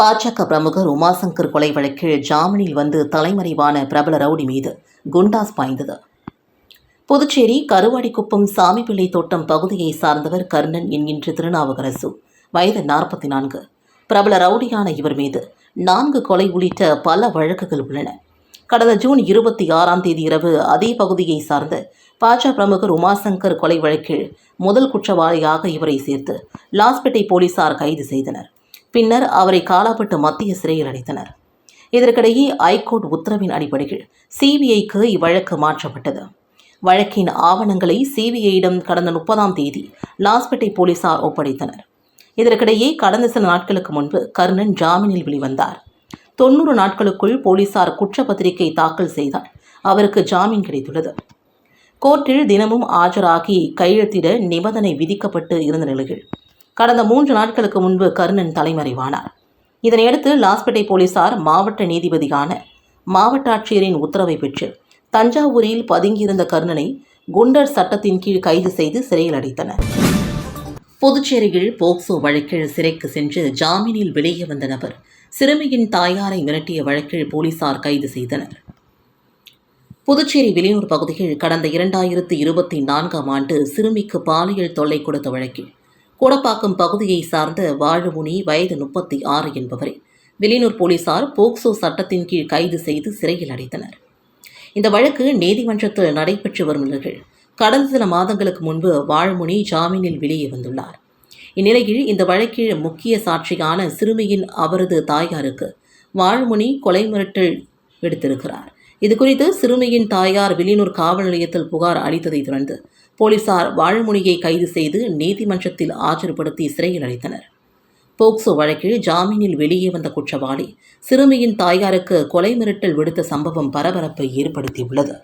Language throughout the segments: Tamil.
பாஜக பிரமுகர் உமாசங்கர் கொலை வழக்கில் ஜாமீனில் வந்து தலைமறைவான பிரபல ரவுடி மீது குண்டாஸ் பாய்ந்தது. புதுச்சேரி கருவாடிக்குப்பம் சாமிப்பிள்ளை தோட்டம் பகுதியை சார்ந்தவர் கர்ணன் என்கின்ற திருநாவுக்கரசு வயது நாற்பத்தி நான்கு பிரபல ரவுடியான இவர் மீது நான்கு கொலை உள்ளிட்ட பல வழக்குகள் உள்ளன. கடந்த ஜூன் இருபத்தி ஆறாம் தேதி இரவு அதே பகுதியை சார்ந்த பாஜ பிரமுகர் உமாசங்கர் கொலை வழக்கில் முதல் குற்றவாளியாக இவரை சேர்த்து லாஸ்பேட்டை போலீசார் கைது செய்தனர். பின்னர் அவரை காலாப்பட்டு மத்திய சிறையில் அடைத்தனர். இதற்கிடையே ஐகோர்ட் உத்தரவின் அடிப்படையில் சிபிஐக்கு இவ்வழக்கு மாற்றப்பட்டது. வழக்கின் ஆவணங்களை சிபிஐயிடம் கடந்த முப்பதாம் தேதி லாஸ்பேட்டை போலீசார் ஒப்படைத்தனர். இதற்கிடையே கடந்த சில நாட்களுக்கு முன்பு கர்ணன் ஜாமீனில் வெளிவந்தார். தொண்ணூறு நாட்களுக்குள் போலீசார் குற்றப்பத்திரிகை தாக்கல் செய்தால் அவருக்கு ஜாமீன் கிடைத்துள்ளது. கோர்ட்டில் தினமும் ஆஜராகி கையெழுத்திட நிபந்தனை விதிக்கப்பட்டு இருந்த நிலையில் கடந்த மூன்று நாட்களுக்கு முன்பு கர்ணன் தலைமறைவானார். இதனையடுத்து லாஸ்பேட்டை போலீசார் மாவட்ட நீதிபதியான மாவட்ட ஆட்சியரின் உத்தரவை பெற்று தஞ்சாவூரில் பதுங்கியிருந்த கர்ணனை குண்டர் சட்டத்தின் கீழ் கைது செய்து சிறையில் அடைத்தனர். புதுச்சேரியில் போக்சோ வழக்கில் சிறைக்கு சென்று ஜாமீனில் வெளியே வந்த நபர் சிறுமியின் தாயாரை மிரட்டிய வழக்கில் போலீசார் கைது செய்தனர். புதுச்சேரி வெளியூர் பகுதியில் கடந்த இரண்டாயிரத்து இருபத்தி நான்காம் ஆண்டு சிறுமிக்கு பாலியல் தொல்லை கொடுத்த வழக்கில் கோடப்பாக்கம் பகுதியை சார்ந்த வாழுமுனி வயது முப்பத்தி ஆறு என்பவரை வெளியூர் போலீசார் போக்சோ சட்டத்தின் கீழ் கைது செய்து சிறையில் அடைத்தனர். இந்த வழக்கு நீதிமன்றத்தில் நடைபெற்று வரும் நிலையில் கடந்த சில மாதங்களுக்கு முன்பு வாழ்முனி ஜாமீனில் வெளியே வந்துள்ளார். இந்நிலையில் இந்த வழக்கில் முக்கிய சாட்சியான சிறுமியின் அவரது தாயாருக்கு வாழ்முனி கொலை மிரட்டல் விடுத்திருக்கிறார். இதுகுறித்து சிறுமியின் தாயார் வெளியூர் காவல் நிலையத்தில் புகார் அளித்ததைத் தொடர்ந்து போலீசார் வாழ்முனியை கைது செய்து நீதிமன்றத்தில் ஆஜர்படுத்தி சிறையில் அடைத்தனர். போக்சோ வழக்கில் ஜாமீனில் வெளியே வந்த குற்றவாளி சிறுமியின் தாயாருக்கு கொலை மிரட்டல் விடுத்த சம்பவம் பரபரப்பை ஏற்படுத்தியுள்ளது.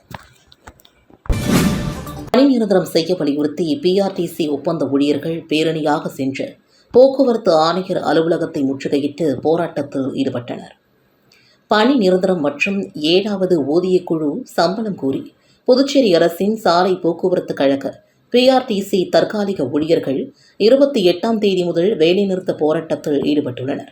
பணி நிரந்தரம் செய்ய வலியுறுத்தி பிஆர்டிசி ஒப்பந்த ஊழியர்கள் பேரணியாக சென்று போக்குவரத்து ஆணையர் அலுவலகத்தை முற்றுகையிட்டு போராட்டத்தில் ஈடுபட்டனர். பணி நிரந்தரம் மற்றும் ஏழாவது ஊதியக்குழு சம்பளம் கோரி புதுச்சேரி அரசின் சாலை போக்குவரத்து கழக பிஆர்டிசி தற்காலிக ஊழியர்கள் இருபத்தி எட்டாம் தேதி முதல் வேலைநிறுத்த போராட்டத்தில் ஈடுபட்டுள்ளனர்.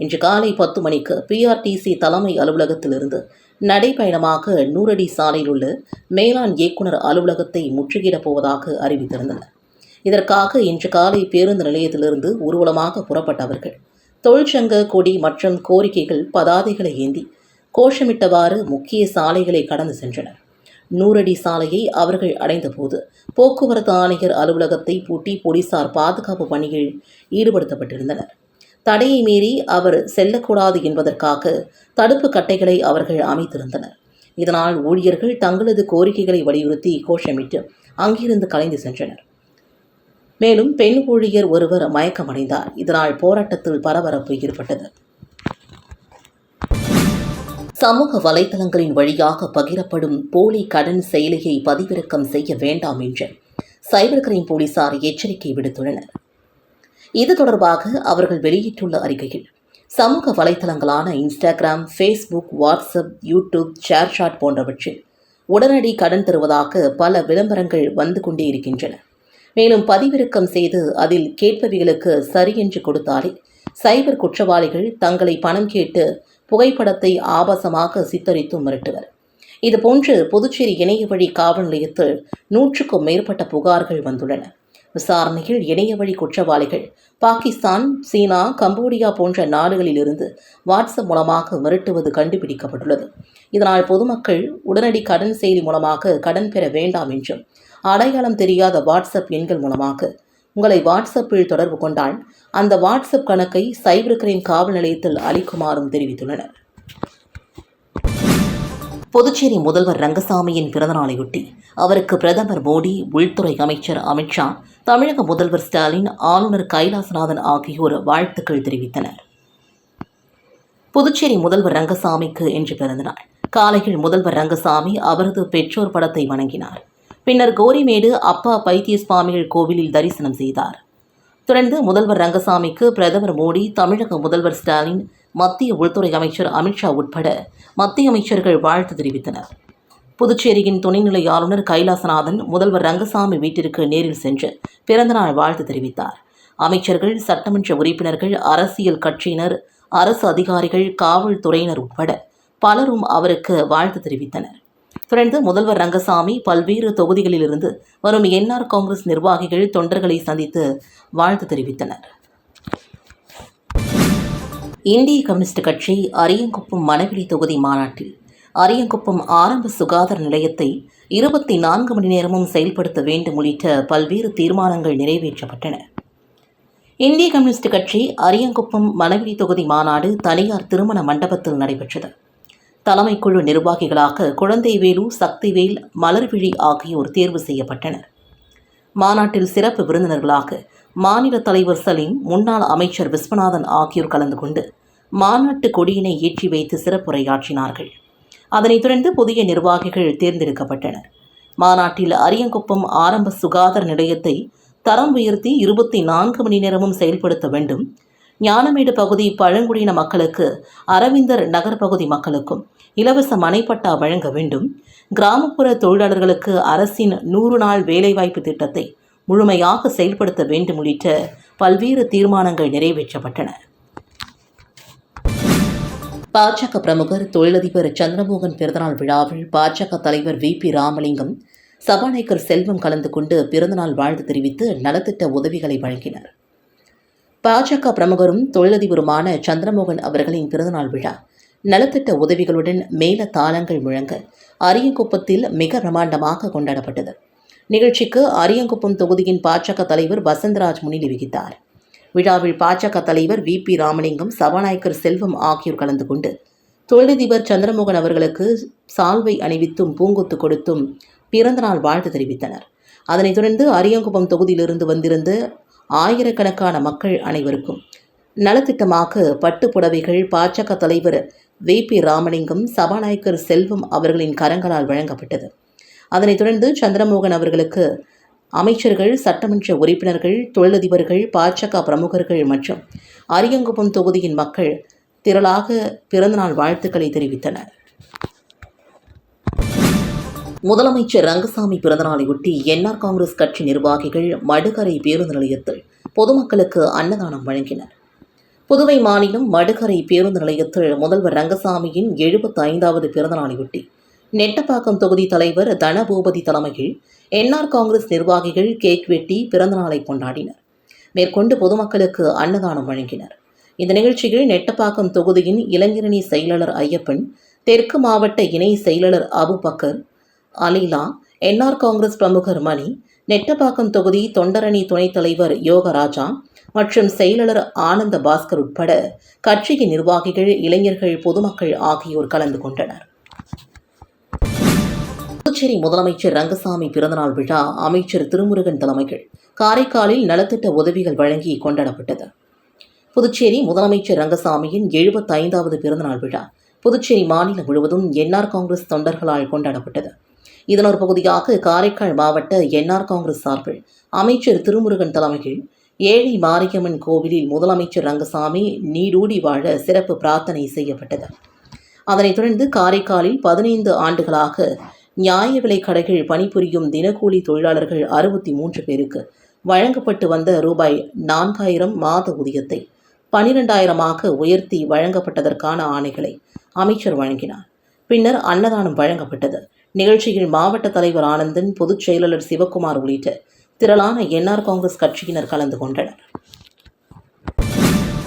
இன்று காலை பத்து மணிக்கு பிஆர்டிசி தலைமை அலுவலகத்திலிருந்து நடைபயணமாக நூறடி சாலையில் உள்ள மேலாண் இயக்குனர் அலுவலகத்தை முற்றுகையிடப் போவதாக அறிவித்திருந்தனர். இதற்காக இன்று காலை பேருந்து நிலையத்திலிருந்து ஊர்வலமாக புறப்பட்டவர்கள் தொழிற்சங்க கொடி மற்றும் கோரிக்கைகள் பதாதைகளை ஏந்தி கோஷமிட்டவாறு முக்கிய சாலைகளை கடந்து சென்றனர். நூறடி சாலையை அவர்கள் அடைந்தபோது போக்குவரத்து ஆணையர் அலுவலகத்தை பூட்டி போலீசார் பாதுகாப்பு பணியில் ஈடுபடுத்தப்பட்டிருந்தனர். தடையை மீறி அவர் செல்லக்கூடாது என்பதற்காக தடுப்பு கட்டைகளை அவர்கள் அமைத்திருந்தனர். இதனால் ஊழியர்கள் தங்களது கோரிக்கைகளை வலியுறுத்தி கோஷமிட்டு அங்கிருந்து கலைந்து சென்றனர். மேலும் பெண் ஊழியர் ஒருவர் மயக்கமடைந்தார். இதனால் போராட்டத்தில் பரபரப்பு ஏற்பட்டது. சமூக வலைதளங்களின் வழியாக பகிரப்படும் போலி கடன் செயலியை பதிவிறக்கம் செய்ய வேண்டாம் என்று சைபர் கிரைம் போலீசார் எச்சரிக்கை விடுத்துள்ளனர். இது தொடர்பாக அவர்கள் வெளியிட்டுள்ள அறிக்கையில் சமூக வலைதளங்களான Instagram Facebook WhatsApp YouTube ShareChat போன்றவற்றில் உடனடி கடன் தருவதாக பல விளம்பரங்கள் வந்து கொண்டே இருக்கின்றன. மேலும் பதிவிறக்கம் செய்து அதில் கேட்பவைகளுக்கு சரி என்று கொடுத்தாலே சைபர் குற்றவாளிகள் தங்களை பணம் கேட்டு புகைப்படத்தை ஆபாசமாக சித்தரித்து மிரட்டுவர். இதுபோன்று புதுச்சேரி இணைய வழி காவல் நிலையத்தில் நூற்றுக்கும் மேற்பட்ட புகார்கள் வந்துள்ளன. விசாரணையில் இணைய வழி குற்றவாளிகள் பாகிஸ்தான் சீனா கம்போடியா போன்ற நாடுகளிலிருந்து வாட்ஸ்அப் மூலமாக மிரட்டுவது கண்டுபிடிக்கப்பட்டுள்ளது. இதனால் பொதுமக்கள் உடனடி கடன் செயலி மூலமாக கடன் பெற வேண்டாம் என்றும் அடையாளம் தெரியாத வாட்ஸ்அப் எண்கள் மூலமாக உங்களை வாட்ஸ்அப்பில் தொடர்பு கொண்டால் அந்த வாட்ஸ்அப் கணக்கை சைபர் கிரைம் காவல் நிலையத்தில் அளிக்குமாறும் தெரிவித்துள்ளனர். புதுச்சேரி முதல்வர் ரங்கசாமியின் பிறந்தநாளையொட்டி அவருக்கு பிரதமர் மோடி உள்துறை அமைச்சர் அமித்ஷா தமிழக முதல்வர் ஸ்டாலின் ஆளுநர் கைலாசநாதன் ஆகியோர் வாழ்த்துக்கள் தெரிவித்தனர். புதுச்சேரி முதல்வர் ரங்கசாமிக்கு இன்று பிறந்தநாள். காலையில் முதல்வர் ரங்கசாமி அவரது பெற்றோர் படத்தை வணங்கினார். பின்னர் கோரிமேடு அப்பா பைத்திய சுவாமிகள் கோவிலில் தரிசனம் செய்தார். தொடர்ந்து முதல்வர் ரங்கசாமிக்கு பிரதமர் மோடி தமிழக முதல்வர் ஸ்டாலின் மத்திய உள்துறை அமைச்சர் அமித்ஷா உட்பட மத்திய அமைச்சர்கள் வாழ்த்து தெரிவித்தனர். புதுச்சேரியின் துணைநிலை ஆளுநர் கைலாசநாதன் முதல்வர் ரங்கசாமி வீட்டிற்கு நேரில் சென்று பிறந்தநாள் வாழ்த்து தெரிவித்தார். அமைச்சர்கள் சட்டமன்ற உறுப்பினர்கள் அரசியல் கட்சியினர் அரசு அதிகாரிகள் காவல்துறையினர் உட்பட பலரும் அவருக்கு வாழ்த்து தெரிவித்தனர். தொடர்ந்து முதல்வர் ரங்கசாமி பல்வேறு தொகுதிகளிலிருந்து வரும் என்ஆர் காங்கிரஸ் நிர்வாகிகள் தொண்டர்களை சந்தித்து வாழ்த்து தெரிவித்தனர். இந்திய கம்யூனிஸ்ட் கட்சி அரியங்குப்பம் மணவெளி தொகுதி மாநாட்டில் அரியங்குப்பம் ஆரம்ப சுகாதார நிலையத்தை இருபத்தி நான்கு மணி நேரமும் செயல்படுத்த வேண்டும் உள்ளிட்ட பல்வேறு தீர்மானங்கள் நிறைவேற்றப்பட்டன. இந்திய கம்யூனிஸ்ட் கட்சி அரியங்குப்பம் மணவெளி தொகுதி மாநாடு தனியார் திருமண மண்டபத்தில் நடைபெற்றது. தலைமைக்குழு நிர்வாகிகளாக குழந்தைவேலு சக்திவேல் மலர்விழி ஆகியோர் தேர்வு செய்யப்பட்டனர். மாநாட்டில் சிறப்பு விருந்தினர்களாக மாநில தலைவர் சலீம் முன்னாள் அமைச்சர் விஸ்வநாதன் ஆகியோர் கலந்து கொண்டு மாநாட்டு கொடியினை ஏற்றி வைத்து சிறப்புரையாற்றினார்கள். அதனைத் தொடர்ந்து புதிய நிர்வாகிகள் தேர்ந்தெடுக்கப்பட்டனர். மாநாட்டில் அரியங்குப்பம் ஆரம்ப சுகாதார நிலையத்தை தரம் உயர்த்தி இருபத்தி நான்கு மணி நேரமும் செயல்படுத்த வேண்டும். ஞானமேடு பகுதி பழங்குடியின மக்களுக்கு அரவிந்தர் நகர் பகுதி மக்களுக்கும் இலவச மனைப்பட்டா வழங்க வேண்டும். கிராமப்புற தொழிலாளர்களுக்கு அரசின் நூறு நாள் வேலைவாய்ப்பு திட்டத்தை முழுமையாக செயல்படுத்த வேண்டும் உள்ளிட்ட பல்வேறு தீர்மானங்கள் நிறைவேற்றப்பட்டன. பாஜக பிரமுகர் தொழிலதிபர் சந்திரமோகன் பிறந்தநாள் விழாவில் பாஜக தலைவர் வி. பி. ராமலிங்கம் சபாநாயகர் செல்வம் கலந்து கொண்டு பிறந்தநாள் வாழ்த்து தெரிவித்து நலத்திட்ட உதவிகளை வழங்கினர். பாஜக பிரமுகரும் தொழிலதிபருமான சந்திரமோகன் அவர்களின் பிறந்தநாள் விழா. நலத்திட்ட உதவிகளுடன் மேல தாளங்கள் முழங்க அரியங்குப்பத்தில் மிக பிரமாண்டமாக கொண்டாடப்பட்டது. நிகழ்ச்சிக்கு அரியங்குப்பம் தொகுதியின் பாஜக தலைவர் வசந்தராஜ் முன்னிலை வகித்தார். விழாவில் பாஜக தலைவர் வி. பி. ராமலிங்கம் சபாநாயகர் செல்வம் ஆகியோர் கலந்து கொண்டு தொழிலதிபர் சந்திரமோகன் அவர்களுக்கு சால்வை அணிவித்தும் பூங்கொத்து கொடுத்தும் பிறந்தநாள் வாழ்த்து தெரிவித்தனர். அதனைத் தொடர்ந்து அரியங்குப்பம் தொகுதியிலிருந்து வந்திருந்த ஆயிரக்கணக்கான மக்கள் அனைவருக்கும். நலத்திட்டமாக பட்டு புடவைகள் பாஜக தலைவர் வி. பி. ராமலிங்கம் சபாநாயகர் செல்வம் அவர்களின் கரங்களால் வழங்கப்பட்டது. அதனைத் தொடர்ந்து சந்திரமோகன் அவர்களுக்கு அமைச்சர்கள் சட்டமன்ற உறுப்பினர்கள் தொழிலதிபர்கள் பாஜக பிரமுகர்கள் மற்றும் அரியங்குப்பம் தொகுதியின் மக்கள் திரளாக பிறந்தநாள் வாழ்த்துக்களை தெரிவித்தனர். முதலமைச்சர் ரங்கசாமி பிறந்தநாளையொட்டி என்ஆர் காங்கிரஸ் கட்சி நிர்வாகிகள் மடுகரை பேருந்து நிலையத்தில் பொதுமக்களுக்கு அன்னதானம் வழங்கினர். புதுவை மாநிலம் மடுகரை பேருந்து நிலையத்தில் முதல்வர் ரங்கசாமியின் எழுபத்தி ஐந்தாவது பிறந்தநாளையொட்டி நெட்டப்பாக்கம் தொகுதி தலைவர் தனபூபதி தலைமையில் என்ஆர் காங்கிரஸ் நிர்வாகிகள் கேக் வெட்டி பிறந்தநாளை கொண்டாடினர். மேற்கொண்டு பொதுமக்களுக்கு அன்னதானம் வழங்கினர். இந்த நிகழ்ச்சியில் நெட்டப்பாக்கம் தொகுதியின் இளைஞரணி செயலாளர் ஐயப்பன் தெற்கு மாவட்ட இணை செயலாளர் அபுபக்கர் அலீலா என்ஆர் காங்கிரஸ் பிரமுகர் மணி நெட்டப்பாக்கம் தொகுதி தொண்டரணி துணைத் தலைவர் யோகராஜா மற்றும் செயலாளர் ஆனந்த பாஸ்கர் உட்பட கட்சியின் நிர்வாகிகள் இளைஞர்கள் பொதுமக்கள் ஆகியோர் கலந்து கொண்டனர். புதுச்சேரி முதலமைச்சர் ரங்கசாமி பிறந்தநாள் விழா அமைச்சர் திருமுருகன் தலைமையில் காரைக்காலில் நலத்திட்ட உதவிகள் வழங்கி கொண்டாடப்பட்டது. புதுச்சேரி முதலமைச்சர் ரங்கசாமியின் எழுபத்தைந்தாவது பிறந்தநாள் விழா புதுச்சேரி மாநிலம் முழுவதும் என்ஆர் காங்கிரஸ் தொண்டர்களால் கொண்டாடப்பட்டது. இதன் ஒரு பகுதியாக காரைக்கால் மாவட்ட என்ஆர் காங்கிரஸ் சார்பில் அமைச்சர் திருமுருகன் தலைமையில் ஏழை மாரியம்மன் கோவிலில் முதலமைச்சர் ரங்கசாமி நீடூடி வாழ சிறப்பு பிரார்த்தனை செய்யப்பட்டது. அதனைத் தொடர்ந்து காரைக்காலில் பதினைந்து ஆண்டுகளாக நியாய விலை கடைகள் பணிபுரியும் தினக்கூலி தொழிலாளர்கள் அறுபத்தி மூன்று பேருக்கு வழங்கப்பட்டு வந்த ரூபாய் நான்காயிரம் மாத ஊதியத்தை பனிரெண்டாயிரமாக உயர்த்தி வழங்கப்பட்டதற்கான ஆணைகளை அமைச்சர் வழங்கினார். பின்னர் அன்னதானம் வழங்கப்பட்டது. நிகழ்ச்சியில் மாவட்ட தலைவர் ஆனந்தன் பொதுச் செயலாளர் சிவக்குமார் உள்ளிட்ட திரளான என்ஆர் காங்கிரஸ் கட்சியினர் கலந்து கொண்டனர்.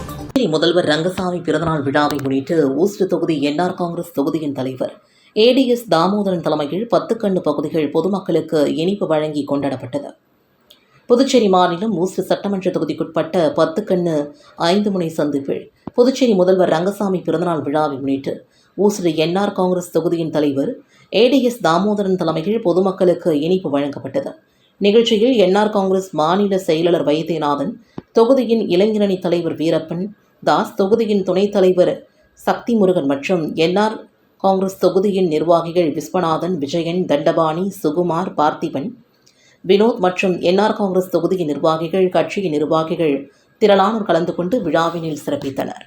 புதுச்சேரி முதல்வர் ரங்கசாமி பிறந்தநாள் விழாவை முன்னிட்டு ஊஸ்ட் தொகுதி என்ஆர் காங்கிரஸ் தொகுதியின் தலைவர் ஏடிஎஸ் தாமோதரன் தலைமையில் பத்துக்கண்ணு பகுதிகள் பொதுமக்களுக்கு இனிப்பு வழங்கி கொண்டாடப்பட்டது. புதுச்சேரி மாநிலம் ஊஸ்ட் சட்டமன்ற தொகுதிக்குட்பட்ட பத்துக்கண்ணு ஐந்து முனை சந்திப்பில் புதுச்சேரி முதல்வர் ரங்கசாமி பிறந்தநாள் விழாவை முன்னிட்டு ஊஸ்ட் என்ஆர் காங்கிரஸ் தொகுதியின் தலைவர் ஏடிஎஸ் தாமோதரன் தலைமையில் பொதுமக்களுக்கு இனிப்பு வழங்கப்பட்டது. நிகழ்ச்சியில் என்ஆர் காங்கிரஸ் மாநில செயலாளர் வைத்தியநாதன் தொகுதியின் இளைஞரணி தலைவர் வீரப்பன் தாஸ் தொகுதியின் துணைத் தலைவர் சக்தி முருகன் மற்றும் என்ஆர் காங்கிரஸ் தொகுதியின் நிர்வாகிகள் விஸ்வநாதன் விஜயன் தண்டபாணி சுகுமார் பார்த்திபன் வினோத் மற்றும் என்ஆர் காங்கிரஸ் தொகுதியின் நிர்வாகிகள் கட்சியின் நிர்வாகிகள் திரளானோர் கலந்து கொண்டு விழாவினில் சிறப்பித்தனர்.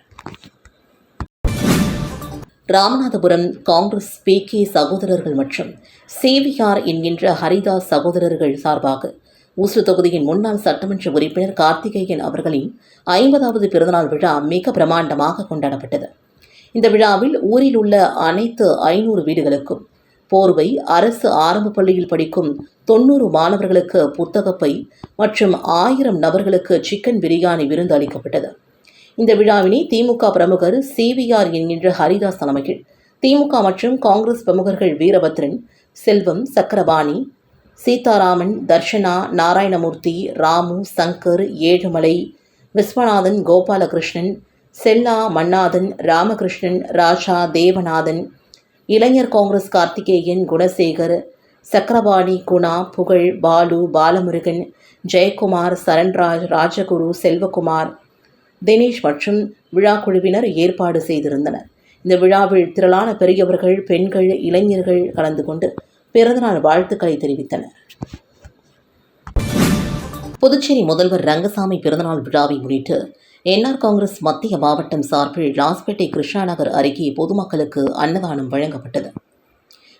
ராமநாதபுரம் காங்கிரஸ் பிகே சகோதரர்கள் மற்றும் சேவியார் என்கின்ற ஹரிதாஸ் சகோதரர்கள் சார்பாக ஊசூர் தொகுதியின் முன்னாள் சட்டமன்ற உறுப்பினர் கார்த்திகேயன் அவர்களின் ஐம்பதாவது பிறந்தநாள் விழா மிக பிரமாண்டமாக கொண்டாடப்பட்டது. இந்த விழாவில் ஊரில் உள்ள அனைத்து ஐநூறு வீடுகளுக்கும் போர்வை அரசு ஆரம்ப பள்ளியில் படிக்கும் தொண்ணூறு மாணவர்களுக்கு புத்தகப்பை மற்றும் ஆயிரம் நபர்களுக்கு சிக்கன் பிரியாணி விருந்து அளிக்கப்பட்டது. இந்த விழாவினை திமுக பிரமுகர் சிவிஆர் என்கின்ற ஹரிதாஸ் தலைமையில் திமுக மற்றும் காங்கிரஸ் பிரமுகர்கள் வீரபத்ரன் செல்வம் சக்கரபாணி சீதாராமன் தர்ஷனா நாராயணமூர்த்தி ராமு சங்கர் ஏழுமலை விஸ்வநாதன் கோபாலகிருஷ்ணன் செல்லா மன்னாதன் ராமகிருஷ்ணன் ராஜா தேவநாதன் இளைஞர் காங்கிரஸ் கார்த்திகேயன் குணசேகர் சக்கரபாணி குணா புகழ் பாலு பாலமுருகன் ஜெயக்குமார் சரண்ராஜ் ராஜகுரு செல்வகுமார் தினேஷ் மற்றும் விழா குழுவினர் ஏற்பாடு செய்திருந்தனர். இந்த விழாவில் திரளான பெரியவர்கள் பெண்கள் இளைஞர்கள் கலந்து கொண்டு பிறந்தநாள் வாழ்த்துக்களை தெரிவித்தனர். புதுச்சேரி முதல்வர் ரங்கசாமி பிறந்தநாள் விழாவை முன்னிட்டு என்ஆர் காங்கிரஸ் மத்திய மாவட்டம் சார்பில் லாஸ்பேட்டை கிருஷ்ணா நகர் அருகே பொதுமக்களுக்கு அன்னதானம் வழங்கப்பட்டது.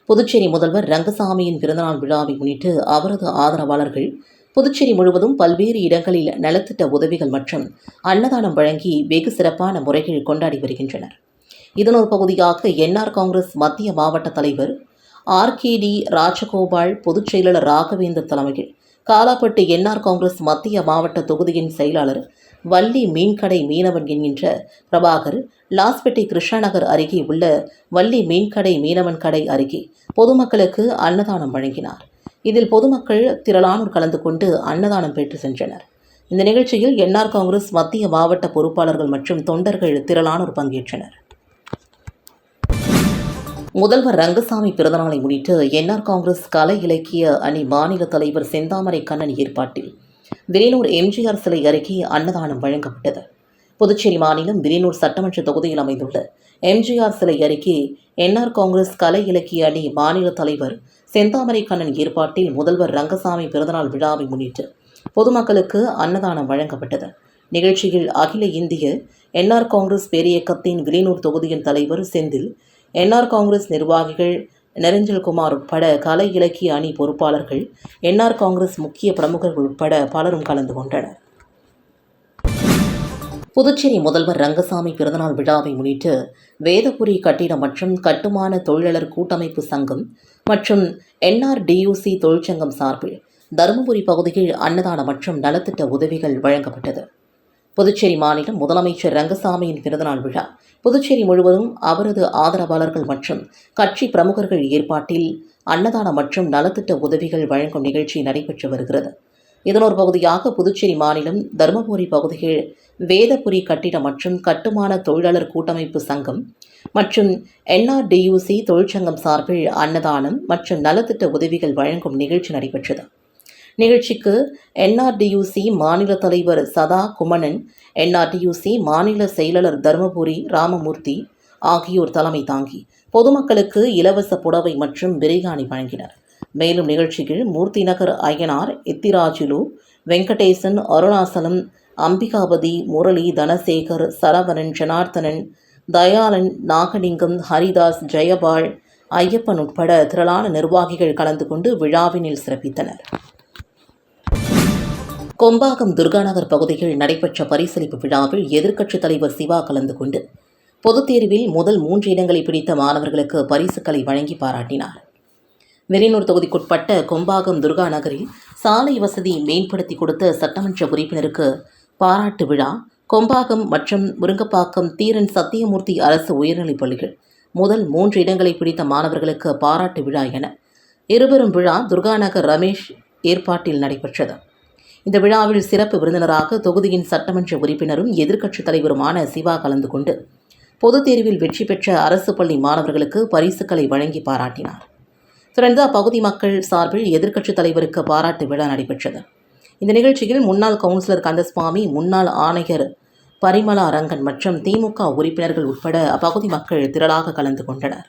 புதுச்சேரி முதல்வர் ரங்கசாமியின் பிறந்தநாள் விழாவை முன்னிட்டு அவரது ஆதரவாளர்கள் புதுச்சேரி முழுவதும் பல்வேறு இடங்களில் நலத்திட்ட உதவிகள் மற்றும் அன்னதானம் வழங்கி வெகு சிறப்பான முறையில் கொண்டாடி வருகின்றனர். இதன் ஒரு பகுதியாக என்ஆர் காங்கிரஸ் மத்திய மாவட்ட தலைவர் ஆர்கேடி ராஜகோபால் பொதுச் செயலாளர் ராகவேந்தர் தலைமையில் காலாப்பட்டு என்ஆர் காங்கிரஸ் மத்திய மாவட்ட தொகுதியின் செயலாளர் வள்ளி மீன்கடை மீனவன் என்கின்ற பிரபாகர் லாஸ்பேட்டை கிருஷ்ணநகர் அருகே உள்ள வள்ளி மீன்கடை மீனவன் கடை அருகே பொதுமக்களுக்கு அன்னதானம் வழங்கினார். இதில் பொதுமக்கள் திரளானோர் கலந்து கொண்டு அன்னதானம் பெற்று சென்றனர். இந்த நிகழ்ச்சியில் என்ஆர் காங்கிரஸ் மத்திய மாவட்ட பொறுப்பாளர்கள் மற்றும் தொண்டர்கள் திரளானோர் பங்கேற்றனர். முதல்வர் ரங்கசாமி பிறந்தநாளை முன்னிட்டு என்ஆர் காங்கிரஸ் கலை இலக்கிய அணி மாநில தலைவர் செந்தாமரை கண்ணன் ஏற்பாட்டில் விரியனூர் எம்ஜிஆர் சிலை அருகே அன்னதானம் வழங்கப்பட்டது. புதுச்சேரி மாநிலம் விரியனூர் சட்டமன்ற தொகுதியில் அமைந்துள்ள எம்ஜிஆர் சிலை அருகே என்ஆர் காங்கிரஸ் கலை இலக்கிய அணி மாநில தலைவர் செந்தாமரை கண்ணன் ஏற்பாட்டில் முதல்வர் ரங்கசாமி பிறந்தநாள் விழாவை முன்னிட்டு பொதுமக்களுக்கு அன்னதானம் வழங்கப்பட்டது. நிகழ்ச்சியில் அகில இந்திய என்ஆர் காங்கிரஸ் பேரியக்கத்தின் வில்லியனூர் தொகுதியின் தலைவர் செந்தில் என்ஆர் காங்கிரஸ் நிர்வாகிகள் நிரஞ்சல்குமார் உட்பட கலை இலக்கிய அணி பொறுப்பாளர்கள் என்ஆர் காங்கிரஸ் முக்கிய பிரமுகர்கள் உட்பட பலரும் கலந்து கொண்டனர். புதுச்சேரி முதல்வர் ரங்கசாமி பிறந்தநாள் விழாவை முன்னிட்டு வேதபுரி கட்டிடம் மற்றும் கட்டுமான தொழிலாளர் கூட்டமைப்பு சங்கம் மற்றும் என்ஆர்டியூசி தொழிற்சங்கம் சார்பில் தருமபுரி பகுதியில் அன்னதானம் மற்றும் நலத்திட்ட உதவிகள் வழங்கப்பட்டது. புதுச்சேரி மாநிலம் முதலமைச்சர் ரங்கசாமியின் பிறந்தநாள் விழா. புதுச்சேரி முழுவதும் அவரது ஆதரவாளர்கள் மற்றும் கட்சி பிரமுகர்கள் ஏற்பாட்டில் அன்னதானம் மற்றும் நலத்திட்ட உதவிகள் வழங்கும் நிகழ்ச்சி நடைபெற்று வருகிறது. இதன் ஒரு பகுதியாக புதுச்சேரி மாநிலம் தருமபுரி பகுதியில் வேதபுரி கட்டிட மற்றும் கட்டுமான தொழிலாளர் கூட்டமைப்பு சங்கம் மற்றும் என்ஆர்டியூசி தொழிற்சங்கம் சார்பில் அன்னதானம் மற்றும் நலத்திட்ட உதவிகள் வழங்கும் நிகழ்ச்சி நடைபெற்றது. நிகழ்ச்சிக்கு என்ஆர்டியூசி மாநில தலைவர் சதா குமணன் என்ஆர்டியூசி மாநில செயலாளர் தர்மபுரி ராமமூர்த்தி ஆகியோர் தலைமை தாங்கி பொதுமக்களுக்கு இலவச புடவை மற்றும் பிரியாணி வழங்கினர். மேலும் நிகழ்ச்சியில் மூர்த்தி நகர் அய்யனார் எத்திராஜுலு வெங்கடேசன் அருணாசலம் அம்பிகாபதி முரளி தனசேகர் சரவணன் ஜனார்த்தனன் தயாளன் நாகலிங்கம் ஹரிதாஸ் ஜெயபால் ஐயப்பன் உட்பட திரளான நிர்வாகிகள் கலந்து கொண்டு விழாவினில் சிறப்பித்தனர். கொம்பாகம் துர்காநகர் பகுதியில் நடைபெற்ற பரிசளிப்பு விழாவில் எதிர்க்கட்சித் தலைவர் சிவா கலந்து கொண்டு பொதுத் தேர்வில் முதல் மூன்று இடங்களை பிடித்த மாணவர்களுக்கு பரிசுகளை வழங்கி பாராட்டினார். வெறினூர் தொகுதிக்குட்பட்ட கொம்பாகம் துர்கா நகரில் சாலை வசதி மேம்படுத்தி கொடுத்த சட்டமன்ற உறுப்பினருக்கு பாராட்டு விழா கொம்பாகம் மற்றும் முருங்கப்பாக்கம் தீரன் சத்தியமூர்த்தி அரசு உயர்நிலைப் பள்ளிகள் முதல் மூன்று இடங்களை பிடித்த மாணவர்களுக்கு பாராட்டு விழா என இருபெரும் விழா துர்காநகர் ரமேஷ் ஏற்பாட்டில் நடைபெற்றது. இந்த விழாவில் சிறப்பு விருந்தினராக தொகுதியின் சட்டமன்ற உறுப்பினரும் எதிர்க்கட்சித் தலைவருமான சிவா கலந்து கொண்டு பொதுத் தேர்வில் வெற்றி பெற்ற அரசு பள்ளி மாணவர்களுக்கு பரிசுகளை வழங்கி பாராட்டினார். தொடர்ந்து அப்பகுதி மக்கள் சார்பில் எதிர்க்கட்சித் தலைவருக்கு பாராட்டு விழா நடைபெற்றது. இந்த நிகழ்ச்சியில் முன்னாள் கவுன்சிலர் கந்தசுவாமி முன்னாள் ஆணையர் பரிமலா ரங்கன் மற்றும் திமுக உறுப்பினர்கள் உட்பட அப்பகுதி மக்கள் திரளாக கலந்து கொண்டனர்.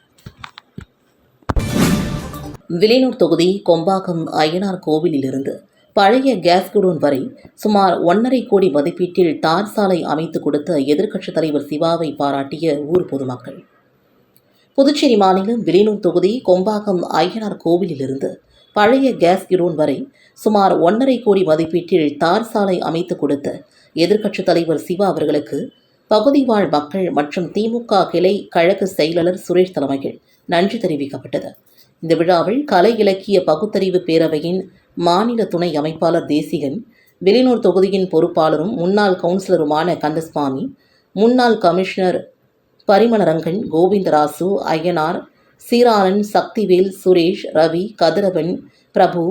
விலையூர் தொகுதி கொம்பாக்கம் அய்யனார் கோவிலிலிருந்து பழைய கேஸ் குடோன் வரை சுமார் ஒன்றரை கோடி மதிப்பீட்டில் தார் சாலை அமைத்து கொடுத்த எதிர்க்கட்சித் தலைவர் சிவாவை பாராட்டிய ஊர் பொதுமக்கள். புதுச்சேரி மாநிலம் வில்லியனூர் தொகுதி கொம்பாகம் அய்யனார் கோவிலிலிருந்து பழைய கேஸ் கிரோன் வரை சுமார் ஒன்றரை கோடி மதிப்பீட்டில் தார் சாலை அமைத்து கொடுத்த எதிர்க்கட்சித் தலைவர் சிவா அவர்களுக்கு பகுதி வாழ் மக்கள் மற்றும் திமுக கிளை கழக செயலாளர் சுரேஷ் தலைமையில் நன்றி தெரிவிக்கப்பட்டது. இந்த விழாவில் கலை இலக்கிய பகுத்தறிவு பேரவையின் மாநில துணை அமைப்பாளர் தேசிகன் வெளிநூர் தொகுதியின் பொறுப்பாளரும் முன்னாள் கவுன்சிலருமான கந்தசுவாமி முன்னாள் கமிஷனர் பரிமளரங்கன் கோவிந்தராசு ஐயனார் சீராளன் சக்திவேல் சுரேஷ் ரவி கதிரவன் பிரபு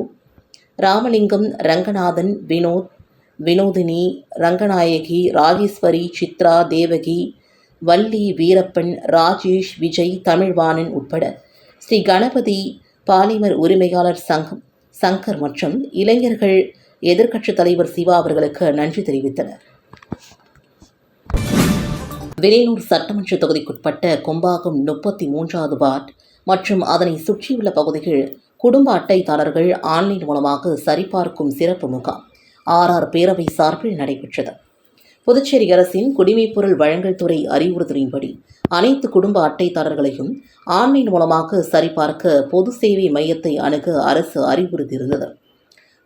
ராமலிங்கம் ரங்கநாதன் வினோத் வினோதினி ரங்கநாயகி ராஜேஸ்வரி சித்ரா தேவகி வள்ளி வீரப்பன் ராஜேஷ் விஜய் தமிழ்வாணன் உட்பட ஸ்ரீ கணபதி பாலிமர் உரிமையாளர் சங்கம் சங்கர் மற்றும் இளைஞர்கள் எதிர்க்கட்சித் தலைவர் சிவா அவர்களுக்கு நன்றி தெரிவித்தனர். வெளியூர் சட்டமன்ற தொகுதிக்குட்பட்ட கும்பாகம் முப்பத்தி மூன்றாவது வார்டு மற்றும் அதனை சுற்றியுள்ள பகுதிகள் குடும்ப அட்டைதாரர்கள் ஆன்லைன் மூலமாக சரிபார்க்கும் சிறப்பு முகாம். ஆர்ஆர் பேரவை சார்பில் நடைபெற்றது. புதுச்சேரி அரசின் குடிமைப்பொருள் வழங்கல் துறை அறிவுறுத்தலின்படி அனைத்து குடும்ப அட்டைதாரர்களையும் ஆன்லைன் மூலமாக சரிபார்க்க பொது சேவை மையத்தை அணுக அரசு அறிவுறுத்தியிருந்தது.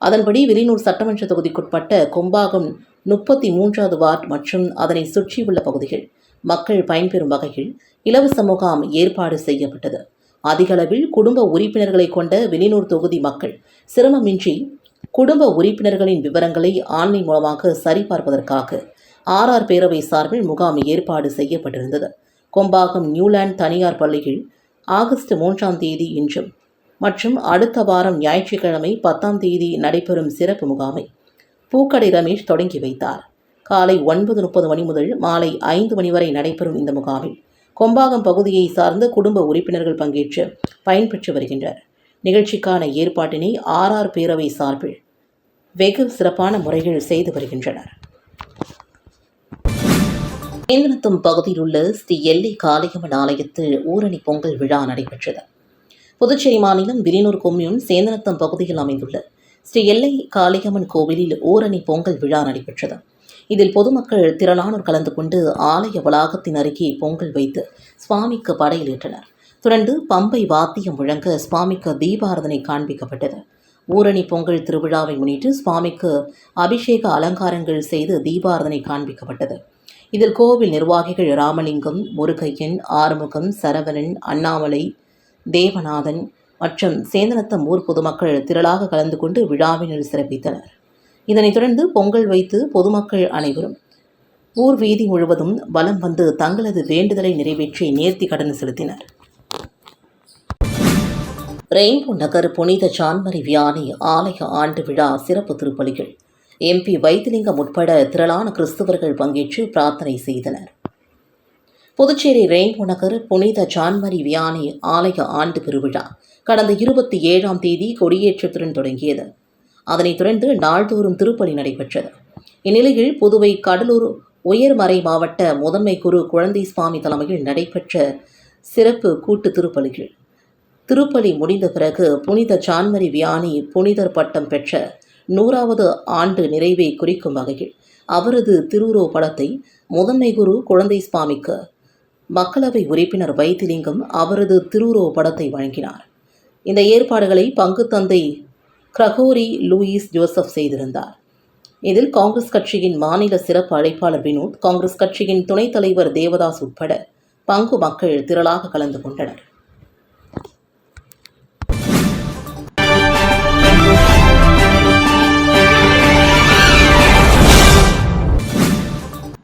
அதன்படி விரினூர் சட்டமன்ற தொகுதிக்குட்பட்ட கொம்பாகம் முப்பத்தி மூன்றாவது வார்டு மற்றும் அதனை சுற்றியுள்ள பகுதிகள் மக்கள் பயன்பெறும் வகையில் இலவச முகாம் ஏற்பாடு செய்யப்பட்டது. அதிகளவில் குடும்ப உறுப்பினர்களை கொண்ட வெளியூர் தொகுதி மக்கள் சிரமமின்றி குடும்ப உறுப்பினர்களின் விவரங்களை ஆன்லைன் மூலமாக சரிபார்ப்பதற்காக ஆர்ஆர் பேரவை சார்பில் முகாம் ஏற்பாடு செய்யப்பட்டிருந்தது. கொம்பாகம் நியூலாண்ட் தனியார் பள்ளியில் ஆகஸ்ட் மூன்றாம் தேதி இன்றும் மற்றும் அடுத்த வாரம் ஞாயிற்றுக்கிழமை பத்தாம் தேதி நடைபெறும் சிறப்பு முகாமை. பூக்கடை ரமேஷ் தொடங்கி வைத்தார். காலை ஒன்பது முப்பது மணி முதல் மாலை ஐந்து மணி வரை நடைபெறும் இந்த முகாமில் கொம்பாகம் பகுதியை சார்ந்த குடும்ப உறுப்பினர்கள் பங்கேற்று பயன்பெற்று வருகின்றனர். நிகழ்ச்சிக்கான ஏற்பாட்டினை ஆர்ஆர் பேரவை சார்பில் வெகு சிறப்பான முறையில் செய்து வருகின்றனர். சேந்தனத்தம் பகுதியில் உள்ள ஸ்ரீ எல்லை காளியம்மன் ஆலயத்தில் ஊரணி பொங்கல் விழா நடைபெற்றது. புதுச்சேரி மாநிலம் விரினூர் கொம்யூன் சேந்தனத்தம் பகுதியில் அமைந்துள்ள ஸ்ரீ எல்லை காளியம்மன் கோவிலில் ஊரணி பொங்கல் விழா நடைபெற்றது. இதில் பொதுமக்கள் திரளானோர் கலந்து கொண்டு ஆலய வளாகத்தின் அருகே பொங்கல் வைத்து சுவாமிக்கு படையலிட்டனர் தொடர்ந்து பம்பை வாத்தியம் முழங்க சுவாமிக்கு தீபாரதனை காண்பிக்கப்பட்டது. ஊரணி பொங்கல் திருவிழாவை முன்னிட்டு சுவாமிக்கு அபிஷேக அலங்காரங்கள் செய்து தீபாரதனை காண்பிக்கப்பட்டது. இதில் கோவில் நிர்வாகிகள் ராமலிங்கம் முருகையன் ஆறுமுகம் சரவணன் அண்ணாமலை தேவநாதன் மற்றும் சேந்தனத்தம் ஊர் பொதுமக்கள் திரளாக கலந்து கொண்டு விழாவினர் சிறப்பித்தனர். இதனைத் தொடர்ந்து பொங்கல் வைத்து பொதுமக்கள் அனைவரும் ஊர் வீதி முழுவதும் வலம் வந்து தங்களது வேண்டுதலை நிறைவேற்றி நேர்த்தி கடன் செலுத்தினர். ரெயின்போ நகர் புனித சான்மரி வியானி ஆலய ஆண்டு விழா சிறப்பு திருப்பலிகள். எம்பி வைத்திலிங்கம் உட்பட திரளான கிறிஸ்தவர்கள் பங்கேற்று பிரார்த்தனை செய்தனர். புதுச்சேரி ரெயின்போ நகர் புனித ஜான்மரி வியானி ஆலய ஆண்டு பெருவிழா கடந்த இருபத்தி ஏழாம் தேதி கொடியேற்றத்துடன் தொடங்கியது. அதனைத் தொடர்ந்து நாள்தோறும் திருப்பலி நடைபெற்றது. இந்நிலையில் புதுவை கடலூர் உயர்மறை மாவட்ட முதன்மை குரு குழந்தை சுவாமி தலைமையில் நடைபெற்ற சிறப்பு கூட்டு திருப்பலிகள். திருப்பலி முடிந்த பிறகு புனித சான்மரி வியானி புனிதர் பட்டம் பெற்ற நூறாவது ஆண்டு நிறைவை குறிக்கும் வகையில் அவரது திருவுருவ படத்தை முதன்மை குரு குழந்தை சுவாமிக்கு மக்களவை உறுப்பினர் வைத்திலிங்கம் அவரது திருவுருவ படத்தை வழங்கினார். இந்த ஏற்பாடுகளை பங்கு தந்தை கிரகோரி லூயிஸ் ஜோசப் செய்திருந்தார். இதில் காங்கிரஸ் கட்சியின் மாநில சிறப்பு அழைப்பாளர் வினோத் காங்கிரஸ் கட்சியின் துணைத் தலைவர் தேவதாஸ் உட்பட பங்கு மக்கள் திரளாக கலந்து கொண்டனர்.